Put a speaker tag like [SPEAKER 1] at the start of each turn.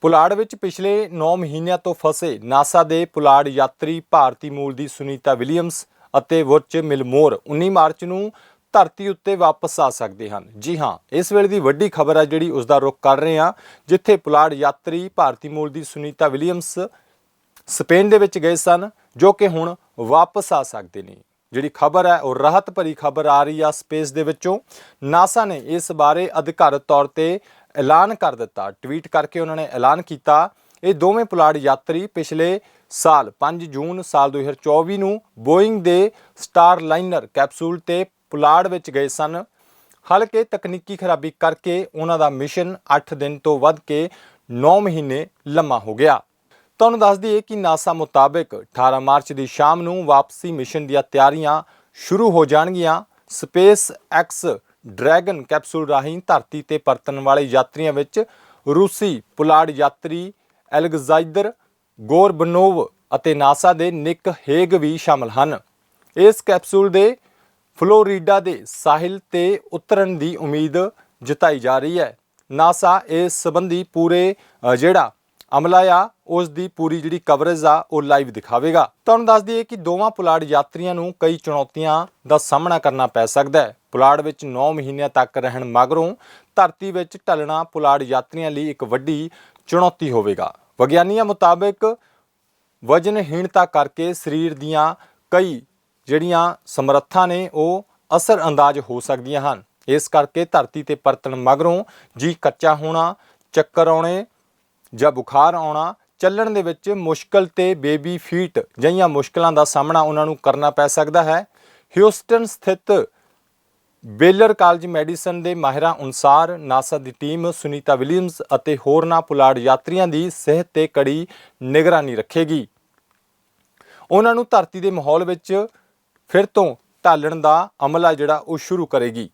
[SPEAKER 1] ਪੁਲਾੜ ਵਿੱਚ ਪਿਛਲੇ 9 ਮਹੀਨਿਆਂ ਤੋਂ ਫਸੇ ਨਾਸਾ ਦੇ ਪੁਲਾੜ ਯਾਤਰੀ ਭਾਰਤੀ ਮੂਲ ਦੀ ਸੁਨੀਤਾ ਵਿਲੀਅਮਸ ਅਤੇ ਵੁਰਚ ਮਿਲਮੋਰ 19 ਮਾਰਚ ਨੂੰ ਧਰਤੀ ਉੱਤੇ ਵਾਪਸ ਆ ਸਕਦੇ ਹਨ। ਜੀ ਹਾਂ, ਇਸ ਵੇਲੇ ਦੀ ਵੱਡੀ ਖਬਰ ਹੈ ਜਿਹੜੀ ਉਸ ਦਾ ਰੁਖ ਕਰ ਰਹੇ ਹਾਂ, ਜਿੱਥੇ ਪੁਲਾੜ ਯਾਤਰੀ ਭਾਰਤੀ ਮੂਲ ਦੀ ਸੁਨੀਤਾ ਵਿਲੀਅਮਸ ਸਪੇਨ ਦੇ ਵਿੱਚ ਗਏ ਸਨ, ਜੋ ਕਿ ਹੁਣ ਵਾਪਸ ਆ ਸਕਦੇ ਨੇ। ਜਿਹੜੀ ਖਬਰ ਹੈ, ਉਹ ਰਾਹਤ ਭਰੀ ਖਬਰ ਆ ਰਹੀ ਆ ਸਪੇਸ ਦੇ ਵਿੱਚੋਂ। ਨਾਸਾ ਨੇ ਇਸ ਬਾਰੇ ਅਧਿਕਾਰਤ ਤੌਰ ਤੇ ਐਲਾਨ ਕਰ ਦਿੱਤਾ। ਟਵੀਟ ਕਰਕੇ ਉਹਨਾਂ ਨੇ ਐਲਾਨ ਕੀਤਾ, ਇਹ ਦੋਵੇਂ ਪੁਲਾੜ ਯਾਤਰੀ ਪਿਛਲੇ ਸਾਲ 5 ਜੂਨ ਸਾਲ 2024 ਨੂੰ ਬੋਇੰਗ ਦੇ ਸਟਾਰ ਲਾਈਨਰ ਕੈਪਸੂਲ ਤੇ ਪੁਲਾੜ ਵਿੱਚ ਗਏ ਸਨ। ਹਲਕੇ ਤਕਨੀਕੀ ਖਰਾਬੀ ਕਰਕੇ ਉਹਨਾਂ ਦਾ ਮਿਸ਼ਨ 8 ਦਿਨ ਤੋਂ ਵੱਧ ਕੇ 9 ਮਹੀਨੇ ਲੰਮਾ ਹੋ ਗਿਆ। ਤੁਹਾਨੂੰ ਦੱਸ ਦਈਏ ਕਿ ਨਾਸਾ ਮੁਤਾਬਕ 18 ਮਾਰਚ ਦੀ ਸ਼ਾਮ ਨੂੰ ਵਾਪਸੀ ਮਿਸ਼ਨ ਦੀਆਂ ਤਿਆਰੀਆਂ ਸ਼ੁਰੂ ਹੋ ਜਾਣਗੀਆਂ। ਸਪੇਸ ਐਕਸ ਡਰੈਗਨ ਕੈਪਸੂਲ ਰਾਹੀਂ ਧਰਤੀ ਤੇ ਪਰਤਣ ਵਾਲੇ ਯਾਤਰੀਆਂ ਵਿੱਚ ਰੂਸੀ ਪੁਲਾੜ ਯਾਤਰੀ ਐਲਗਜ਼ਾਈਦਰ ਗੋਰਬਨੋਵ ਅਤੇ ਨਾਸਾ ਦੇ ਨਿਕ ਹੇਗ ਵੀ ਸ਼ਾਮਲ ਹਨ। ਇਸ ਕੈਪਸੂਲ ਦੇ ਫਲੋਰੀਡਾ ਦੇ ਸਾਹਿਲ ਤੇ ਉਤਰਨ ਦੀ ਉਮੀਦ ਜਤਾਈ ਜਾ ਰਹੀ ਹੈ। ਨਾਸਾ ਇਸ ਸੰਬੰਧੀ ਪੂਰੇ ਜਿਹੜਾ ਅਮਲਾ ਆ ਉਸ ਦੀ ਪੂਰੀ ਜਿਹੜੀ ਕਵਰੇਜ ਆ, ਉਹ ਲਾਈਵ ਦਿਖਾਵੇਗਾ। ਤੁਹਾਨੂੰ ਦੱਸ ਦਈਏ ਕਿ ਦੋਵਾਂ ਪੁਲਾੜ ਯਾਤਰੀਆਂ ਨੂੰ ਕਈ ਚੁਣੌਤੀਆਂ ਦਾ ਸਾਹਮਣਾ ਕਰਨਾ ਪੈ ਸਕਦਾ ਹੈ। ਪੁਲਾੜ ਵਿੱਚ 9 ਮਹੀਨਿਆਂ ਤੱਕ ਰਹਿਣ ਮਗਰੋਂ ਧਰਤੀ ਵਿੱਚ ਢਲਣਾ ਪੁਲਾੜ ਯਾਤਰੀਆਂ ਲਈ ਇੱਕ ਵੱਡੀ ਚੁਣੌਤੀ ਹੋਵੇਗਾ। ਵਿਗਿਆਨੀਆਂ ਮੁਤਾਬਕ ਵਜਨਹੀਣਤਾ ਕਰਕੇ ਸਰੀਰ ਦੀਆਂ ਕਈ ਜਿਹੜੀਆਂ ਸਮਰੱਥਾ ਨੇ, ਉਹ ਅਸਰ ਅੰਦਾਜ਼ ਹੋ ਸਕਦੀਆਂ ਹਨ। ਇਸ ਕਰਕੇ ਧਰਤੀ ਤੇ ਪਰਤਣ ਮਗਰੋਂ ਜੀ ਕੱਚਾ ਹੋਣਾ, ਚੱਕਰ ਆਉਣੇ ਜਾਂ ਬੁਖਾਰ ਆਉਣਾ, ਚੱਲਣ ਦੇ ਵਿੱਚ ਮੁਸ਼ਕਲ ਤੇ ਬੇਬੀ ਫੀਟ ਜਿਹੀਆਂ ਮੁਸ਼ਕਲਾਂ ਦਾ ਸਾਹਮਣਾ ਉਹਨਾਂ ਨੂੰ ਕਰਨਾ ਪੈ ਸਕਦਾ ਹੈ। ਹਿਊਸਟਨ ਸਥਿਤ ਬੇਲਰ ਕਾਲਜ ਮੈਡੀਸਨ ਦੇ ਮਾਹਿਰਾਂ ਅਨੁਸਾਰ ਨਾਸਾ ਦੀ ਟੀਮ ਸੁਨੀਤਾ ਵਿਲੀਅਮਸ ਅਤੇ ਹੋਰਨਾਂ ਪੁਲਾੜ ਯਾਤਰੀਆਂ ਦੀ ਸਿਹਤ ਤੇ ਕੜੀ ਨਿਗਰਾਨੀ ਰੱਖੇਗੀ। ਉਹਨਾਂ ਨੂੰ ਧਰਤੀ ਦੇ ਮਾਹੌਲ ਵਿੱਚ ਫਿਰ ਤੋਂ ਢਾਲਣ ਦਾ ਅਮਲ ਆ ਜਿਹੜਾ ਉਹ ਸ਼ੁਰੂ ਕਰੇਗੀ।